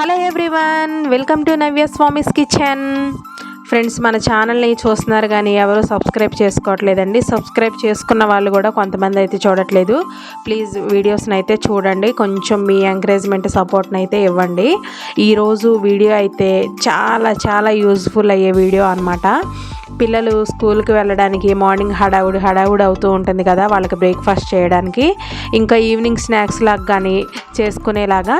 Hello everyone welcome to Navya Swami's kitchen. Friends మన ఛానల్ని చూస్తున్నారు కానీ ఎవరు సబ్స్క్రైబ్ చేసుకోవట్లేదండి. సబ్స్క్రైబ్ చేసుకున్న వాళ్ళు కూడా కొంతమంది అయితే చూడట్లేదు. ప్లీజ్ వీడియోస్ని అయితే చూడండి. కొంచెం మీ ఎంకరేజ్మెంట్ సపోర్ట్ని అయితే ఇవ్వండి. ఈరోజు వీడియో అయితే చాలా చాలా యూజ్ఫుల్ అయ్యే వీడియో అనమాట పిల్లలు స్కూల్కి వెళ్ళడానికి మార్నింగ్ హడావుడి హడావుడి అవుతూ ఉంటుంది కదా వాళ్ళకి బ్రేక్ఫాస్ట్ చేయడానికి. ఇంకా ఈవినింగ్ స్నాక్స్ లాగా కానీ చేసుకునేలాగా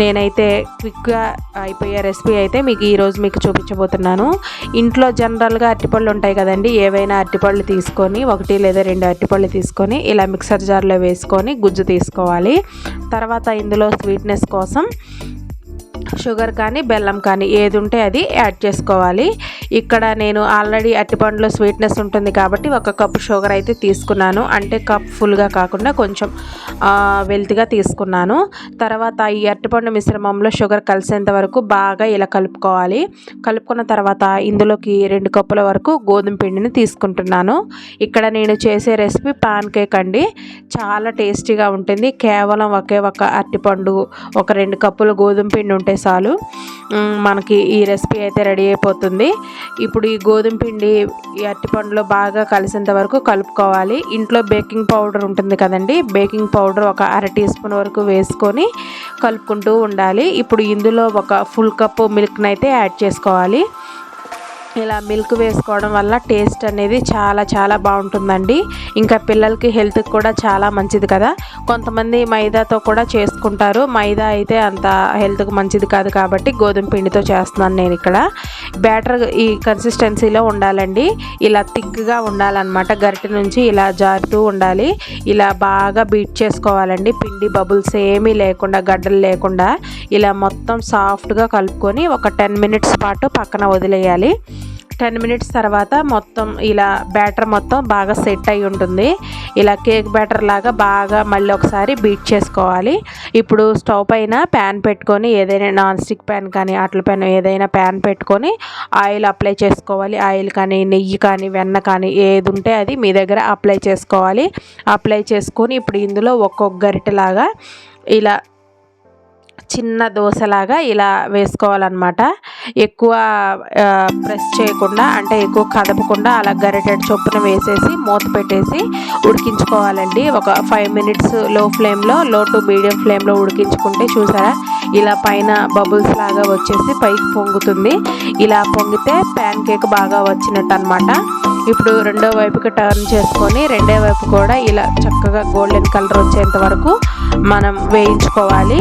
నేనైతే క్విక్గా అయిపోయే రెసిపీ అయితే మీకు ఈరోజు మీకు చూపించబోతున్నాను. ఇంట్లో జనరల్గా అరటిపళ్ళు ఉంటాయి కదండి ఏవైనా అరటిపళ్ళు తీసుకొని ఒకటి లేదా రెండు అరటిపళ్ళు తీసుకొని ఇలా మిక్సర్ జార్లో వేసుకొని గుజ్జు తీసుకోవాలి. తర్వాత ఇందులో స్వీట్నెస్ కోసం షుగర్ కానీ బెల్లం కానీ ఏది ఉంటే అది యాడ్ చేసుకోవాలి. ఇక్కడ నేను ఆల్రెడీ అరటిపండులో స్వీట్నెస్ ఉంటుంది కాబట్టి ఒక కప్పు షుగర్ అయితే తీసుకున్నాను. అంటే కప్ ఫుల్గా కాకుండా కొంచెం వెల్త్గా తీసుకున్నాను. తర్వాత ఈ అరటిపండు మిశ్రమంలో షుగర్ కలిసేంత వరకు బాగా ఇలా కలుపుకోవాలి. కలుపుకున్న తర్వాత ఇందులోకి రెండు కప్పుల వరకు గోధుమ పిండిని తీసుకుంటున్నాను. ఇక్కడ నేను చేసే రెసిపీ పాన్ కేక్ అండి. చాలా టేస్టీగా ఉంటుంది. కేవలం ఒకే ఒక అరటిపండు ఒక రెండు కప్పులు గోధుమ పిండి ఉంటే చాలు. మనకి ఈ రెసిపీ అయితే రెడీ అయిపోతుంది. ఇప్పుడు ఈ గోధుమ పిండి ఈ అరటిపండులో బాగా కలిసేంత వరకు కలుపుకోవాలి. ఇంట్లో బేకింగ్ పౌడర్ ఉంటుంది కదండి బేకింగ్ పౌడర్ ఒక అర టీ స్పూన్ వరకు వేసుకొని కలుపుకుంటూ ఉండాలి. ఇప్పుడు ఇందులో ఒక ఫుల్ కప్పు మిల్క్ని అయితే యాడ్ చేసుకోవాలి. ఇలా మిల్క్ వేసుకోవడం వల్ల టేస్ట్ అనేది చాలా చాలా బాగుంటుందండి. ఇంకా పిల్లలకి హెల్త్కి కూడా చాలా మంచిది కదా. కొంతమంది మైదాతో కూడా చేసుకుంటారు. మైదా అయితే అంత హెల్త్కి మంచిది కాదు కాబట్టి గోధుమ పిండితో చేస్తున్నాను నేను ఇక్కడ. బ్యాటర్ ఈ కన్సిస్టెన్సీలో ఉండాలండి. ఇలా థిక్గా ఉండాలన్నమాట. గరిటె నుంచి ఇలా జారుతూ ఉండాలి. ఇలా బాగా బీట్ చేసుకోవాలండి. పిండి బబుల్స్ ఏమీ లేకుండా గడ్డలు లేకుండా ఇలా మొత్తం సాఫ్ట్గా కలుపుకొని ఒక టెన్ మినిట్స్ పాటు పక్కన వదిలేయాలి. టెన్ మినిట్స్ తర్వాత మొత్తం ఇలా బ్యాటర్ మొత్తం బాగా సెట్ అయి ఉంటుంది. ఇలా కేక్ బ్యాటర్ లాగా బాగా మళ్ళీ ఒకసారి బీట్ చేసుకోవాలి. ఇప్పుడు స్టవ్ పైన ప్యాన్ పెట్టుకొని ఏదైనా నాన్ స్టిక్ ప్యాన్ కానీ అట్ల ప్యాన్ ఏదైనా ప్యాన్ పెట్టుకొని ఆయిల్ అప్లై చేసుకోవాలి. ఆయిల్ కానీ నెయ్యి కానీ వెన్న కానీ ఏది ఉంటే అది మీ దగ్గర అప్లై చేసుకోవాలి. అప్లై చేసుకొని ఇప్పుడు ఇందులో ఒక్కొక్క గరిటెలాగా ఇలా చిన్న దోశలాగా ఇలా వేసుకోవాలన్నమాట. ఎక్కువ ప్రెస్ చేయకుండా అంటే ఎక్కువ కదపకుండా అలా గరిటెడ్ చొప్పున వేసేసి మూత పెట్టేసి ఉడికించుకోవాలండి. ఒక ఫైవ్ మినిట్స్లో ఫ్లేమ్లో లో టు మీడియం ఫ్లేమ్లో ఉడికించుకుంటే చూసారా? ఇలా పైన బబుల్స్ లాగా వచ్చేసి పైకి పొంగుతుంది. ఇలా పొంగితే ప్యాన్ కేక్ బాగా వచ్చినట్టు అనమాట ఇప్పుడు రెండో వైపుకి టర్న్ చేసుకొని రెండో వైపు కూడా ఇలా చక్కగా గోల్డెన్ కలర్ వచ్చేంత వరకు మనం వేయించుకోవాలి.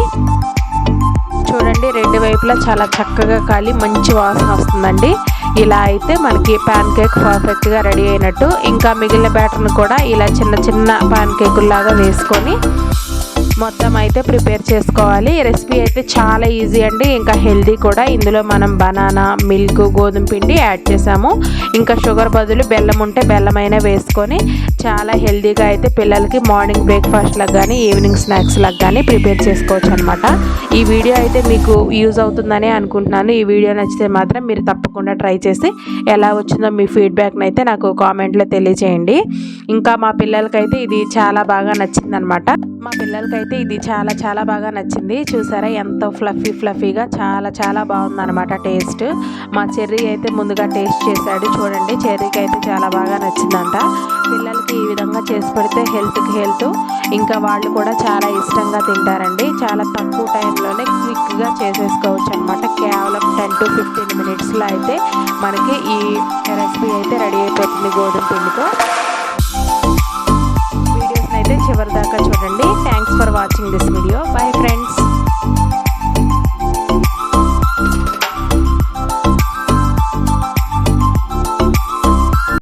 చూడండి. రెండు వైపులా చాలా చక్కగా కాలి మంచి వాసన వస్తుందండి. ఇలా అయితే మనకి ప్యాన్ కేక్ పర్ఫెక్ట్గా రెడీ అయినట్టు. ఇంకా మిగిలిన బ్యాటర్ని కూడా ఇలా చిన్న చిన్న ప్యాన్ కేకుల్లాగా వేసుకొని మొత్తం అయితే ప్రిపేర్ చేసుకోవాలి. రెసిపీ అయితే చాలా ఈజీ అండి. ఇంకా హెల్దీ కూడా. ఇందులో మనం బనానా మిల్క్ గోధుమ పిండి యాడ్ చేసాము. ఇంకా షుగర్ బదులు బెల్లం ఉంటే బెల్లం అయినా వేసుకొని చాలా హెల్దీగా అయితే పిల్లలకి మార్నింగ్ బ్రేక్ఫాస్ట్ లాగా కానీ ఈవినింగ్ స్నాక్స్ లాగా కానీ ప్రిపేర్ చేసుకోవచ్చు అనమాట ఈ వీడియో అయితే మీకు యూజ్ అవుతుందని అనుకుంటున్నాను. ఈ వీడియో నచ్చితే మాత్రం మీరు తప్పకుండా ట్రై చేసి ఎలా వచ్చిందో మీ ఫీడ్బ్యాక్ని అయితే నాకు కామెంట్లో తెలియజేయండి. ఇంకా మా పిల్లలకైతే ఇది చాలా బాగా నచ్చిందనమాట మా పిల్లలకైతే ఇది చాలా చాలా బాగా నచ్చింది. చూసారా ఎంతో ఫ్లఫీ ఫ్లఫీగా చాలా చాలా బాగుందన్నమాట టేస్ట్ మా చెర్రీ అయితే ముందుగా టేస్ట్ చేశాడు. చూడండి చెర్రీకి అయితే చాలా బాగా నచ్చిందంట. పిల్లలకి ఈ విధంగా చేసి పెడితే హెల్త్కి హెల్త్ ఇంకా వాళ్ళు కూడా చాలా ఇష్టంగా తింటారండి. చాలా తక్కువ టైంలోనే క్విక్గా చేసేసుకోవచ్చు అనమాట కేవలం టెన్ టు ఫిఫ్టీన్ మినిట్స్లో అయితే మనకి ఈ రెసిపీ అయితే రెడీ అయిపోతుంది గోధుమ పిండితో. అయితే చివరి దాకా చూడండి. Thanks for watching this video bye friends